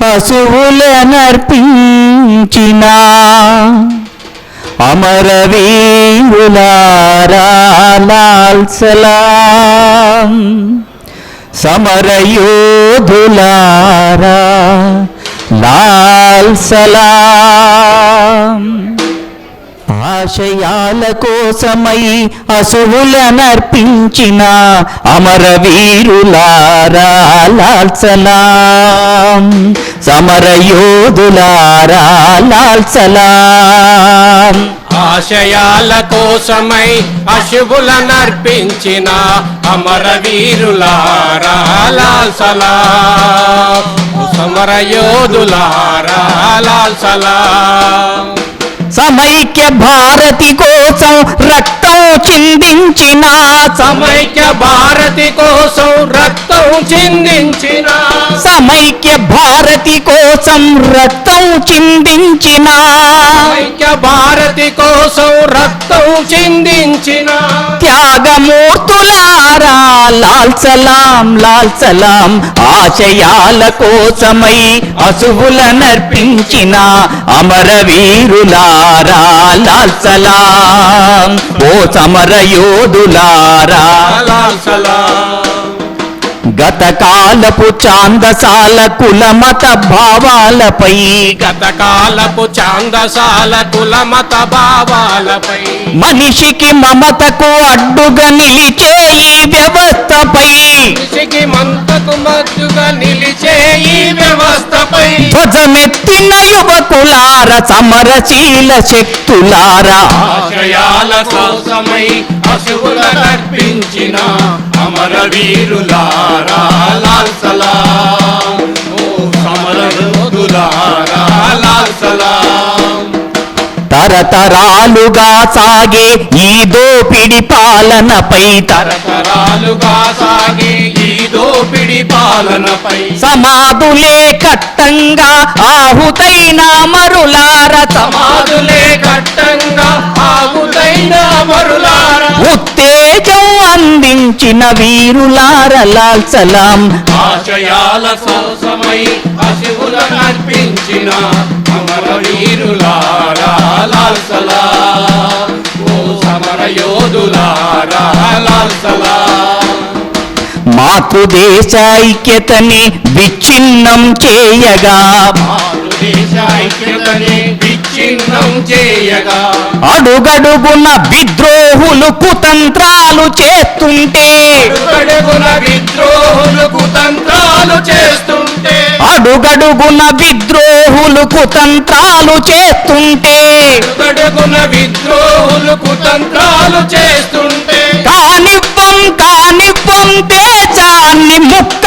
పశువులనర్పించిన అమరవీరులారా లాల్ సలాం సమరయోధులారా లాల్ సలాం ఆశయాల కోసమై అసువులనర్పించిన అమరవీరులారా లాల్ సమరయోధులారా ఆశయాల కోసమై అశుభులనర్పించిన అమరవీరులారా లాల్ సమైక్య భారతి కోసం రక్తం చిందించిన సమైక్య భారతి కోసం రక్తం చిందించిన సమైక్య భారతి కోసం రక్తం చిందించిన సమైక్య భారతి కోసం రక్తం చిందించిన త్యాగమూర్తులారా లాల్ సలాం లాల్ సలాం ఆశయాల కోసమై అసువులనర్పించిన అమరవీరులారా లాల్ సలాం ఓ సమర యోధులారా లాల్ సలాం. గతకాలపు చాందసాల కులమత భావాలపై గతకాలపు చాందసాల కుల మత భావాలపై మనిషికి మమతకు అడ్డుగా నిలిచే ఈ వ్యవస్థపై మనిషికి మంతకు మద్దుగా నిలిచే ఈ వ్యవస్థపై ధ్వజమెత్తిన యువకులార సమరశీల శక్తులారా. ఆశయాల కోసమై అశువుల నర్పించిన అమర వీరులారా లాల్ సలాం. సమర యోధులారా లాల్ సలాం. తరతరాలుగా సాగే ఈ దోపిడి పాలనపై తర తరతరాలుగా సాగే ఈ దోపిడి పాలనపై సమాధులే కట్టంగా ఆహుతైన మరులార సమాధులే ఉత్తేజం అందించిన వీరులార లాల్ సలాం. ఆశయాల కోసమై అశువుల నర్పించిన అమర వీరులారా లాల్ సలాం. ఓ సమర యోధులారా లాల్ సలాం. మాతృదేశ ఐక్యతని విచ్ఛిన్నం చేయగా భారతదేశ ఐక్యతని విచ్ఛిన్నం చేయగా. అడుగడుగున విద్రోహులు కుతంత్రాలు చేస్తుంటే అడుగడుగున విద్రోహులు కుతంత్రాలు చేస్తుంటే. అడుగడుగున విద్రోహులు కుతంత్రాలు చేస్తుంటే అడుగడుగున విద్రోహులు కుతంత్రాలు చేస్తుంటే. కానివ్వం కానివ్వం దేశాన్ని ముక్కలుగా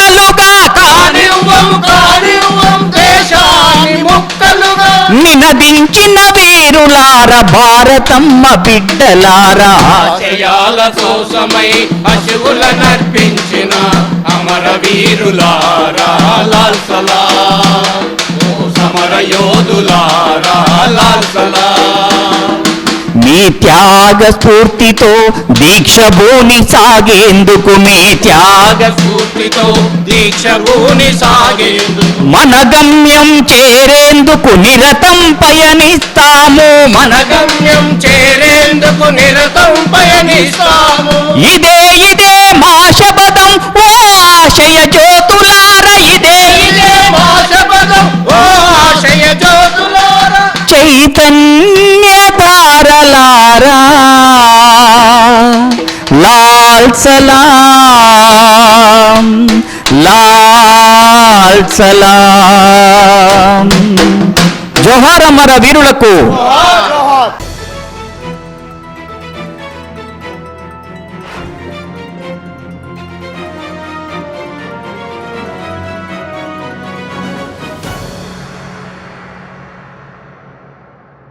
వీరులార భారతమ్మ బిడ్డలారా. ఆశయాల కోసమై అశువుల నర్పించిన అమర వీరులారా లాల్ సలాం. ఓ సమర యోధులారా లాల్ సలాం. మీ త్యాగ స్ఫూర్తితో దీక్ష భూని సాగేందుకు మీ త్యాగ స్ఫూర్తితో దీక్ష భూని సాగేందుకు. మన గమ్యం చేరేందుకు నిరతం పయనిస్తాము మన గమ్యం చేరేందుకు నిరతం పయనిస్తాము ఇదే ఇదే మా శపథం ఓ ఆశయ జ్యోతులార ఇదే. ఇదే మా శపథం ఓ ఆశయ జ్యోతులారా. చైతన్య ధారలారా లాల్ సలాం లాల్ సలాం. జోహార్ అమర వీరులకు.